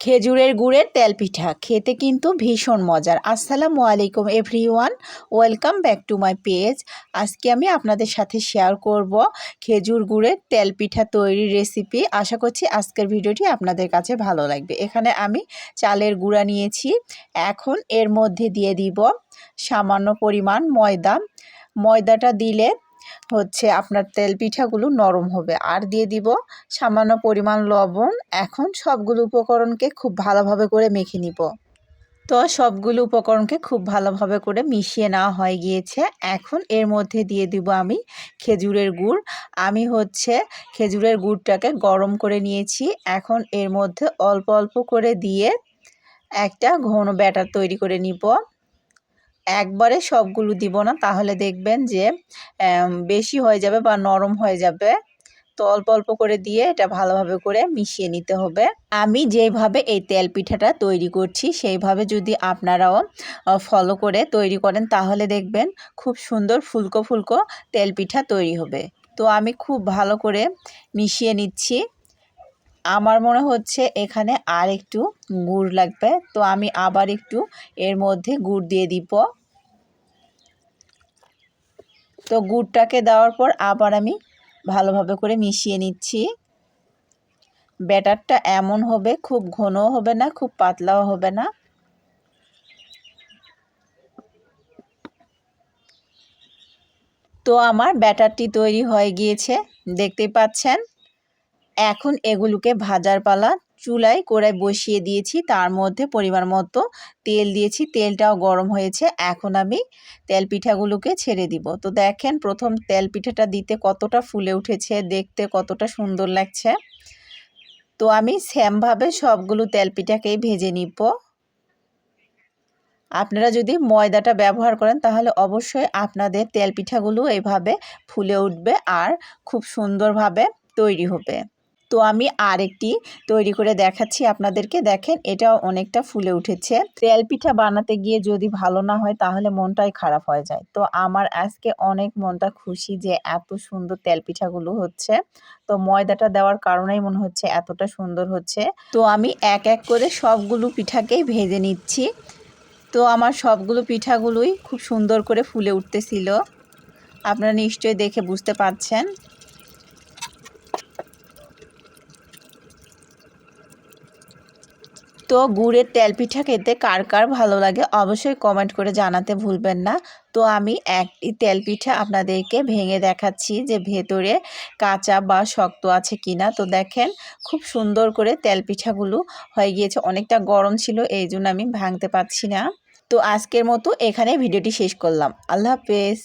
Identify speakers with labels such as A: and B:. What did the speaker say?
A: খেজুরের গুড়ের তেল পিঠা খেতে কিন্তু ভীষণ মজার। আসসালামু আলাইকুম everyone. Welcome back to my page. আজকে আমি আপনাদের সাথে শেয়ার করব খেজুর গুড়ের তেল পিঠা তৈরির রেসিপি। আশা করছি আজকের ভিডিওটি আপনাদের কাছে ভালো লাগবে। এখানে আমি চালের গুঁড়া নিয়েছি। এখন এর মধ্যে দিয়ে দিব সামান্য পরিমাণ ময়দা। ময়দাটা দিলে হচ্ছে আপনার তেল পিঠাগুলো নরম হবে। আর দিয়ে দিব সামান্য পরিমাণ লবণ। এখন সবগুলো উপকরণকে খুব ভালোভাবে করে মেখে নিব। তো সবগুলো উপকরণকে খুব ভালোভাবে করে মিশিয়ে নেওয়া হয়ে গিয়েছে। এখন এর মধ্যে দিয়ে দিব আমি খেজুরের গুড়। আমি হচ্ছে খেজুরের গুড়টাকে গরম করে নিয়েছি। এখন এর মধ্যে অল্প অল্প করে দিয়ে একটা ঘন ব্যাটার তৈরি করে নিব। একবারে সবগুলো দিব না, তাহলে দেখবেন যে বেশি হয়ে যাবে বা নরম হয়ে যাবে। তো অল্প অল্প করে দিয়ে এটা ভালোভাবে করে মিশিয়ে নিতে হবে। আমি যেভাবে এই তেল পিঠাটা তৈরি করছি, সেইভাবে যদি আপনারাও ফলো করে তৈরি করেন, তাহলে দেখবেন খুব সুন্দর ফুলকো ফুলকো তেল পিঠা তৈরি হবে। তো আমি খুব ভালো করে মিশিয়ে নিচ্ছি। আমার মনে হচ্ছে এখানে আর একটু গুড় লাগবে, তো আমি আবার একটু এর মধ্যে গুড় দিয়ে দিব। তো গুড়টাকে দেওয়ার পর আবার আমি ভালোভাবে করে মিশিয়ে নিচ্ছি। ব্যাটারটা এমন হবে, খুব ঘনও হবে না, খুব পাতলাও হবে না। তো আমার ব্যাটারটি তৈরি হয়ে গিয়েছে দেখতেই পাচ্ছেন? এখন এগুলোকে ভাজার পালা চুলায় কড়াই বসিয়ে দিয়েছি। তার মধ্যে পরিমাণ মতো তেল দিয়েছি। তেলটাও গরম হয়েছে। এখন আমি তেল পিঠাগুলোকে ছেড়ে দিব। তো দেখেন, প্রথম তেল পিঠাটা দিতে কতটা ফুলে উঠেছে, দেখতে কতটা সুন্দর লাগছে। তো আমি সেমভাবে সবগুলো তেল পিঠাকেই ভেজে নিব। আপনারা যদি ময়দাটা ব্যবহার করেন, তাহলে অবশ্যই আপনাদের তেল পিঠাগুলো এভাবে ফুলে উঠবে আর খুব সুন্দরভাবে তৈরি হবে। তো আমি আরেকটি তৈরি করে দেখাচ্ছি আপনাদেরকে। দেখেন, এটাও অনেকটা ফুলে উঠেছে। তেল পিঠা বানাতে গিয়ে যদি ভালো না হয়, তাহলে মনটাই খারাপ হয়ে যায়। তো আমার আজকে অনেক মনটা খুশি যে এত সুন্দর তেল পিঠাগুলো হচ্ছে। তো ময়দাটা দেওয়ার কারণেই মনে হচ্ছে এতটা সুন্দর হচ্ছে। তো আমি এক এক করে সবগুলো পিঠাকেই ভেজে নিচ্ছি। তো আমার সবগুলো পিঠাগুলোই খুব সুন্দর করে ফুলে উঠতেছিল। আপনারা নিশ্চয়ই দেখে বুঝতে পারছেন। তো গুড়ের তেলপিঠা খেতে কার কার ভালো লাগে অবশ্যই কমেন্ট করে জানাতে ভুলবেন না। তো আমি একটি তেল পিঠা আপনাদেরকে ভেঙে দেখাচ্ছি যে ভেতরে কাঁচা বা শক্ত আছে কিনা। তো দেখেন খুব সুন্দর করে তেলপিঠাগুলো হয়ে গিয়েছে। অনেকটা গরম ছিল, এই জন্য আমি ভাঙতে পারছি না। তো আজকের মতো এখানে ভিডিওটি শেষ করলাম। আল্লাহ হাফেজ।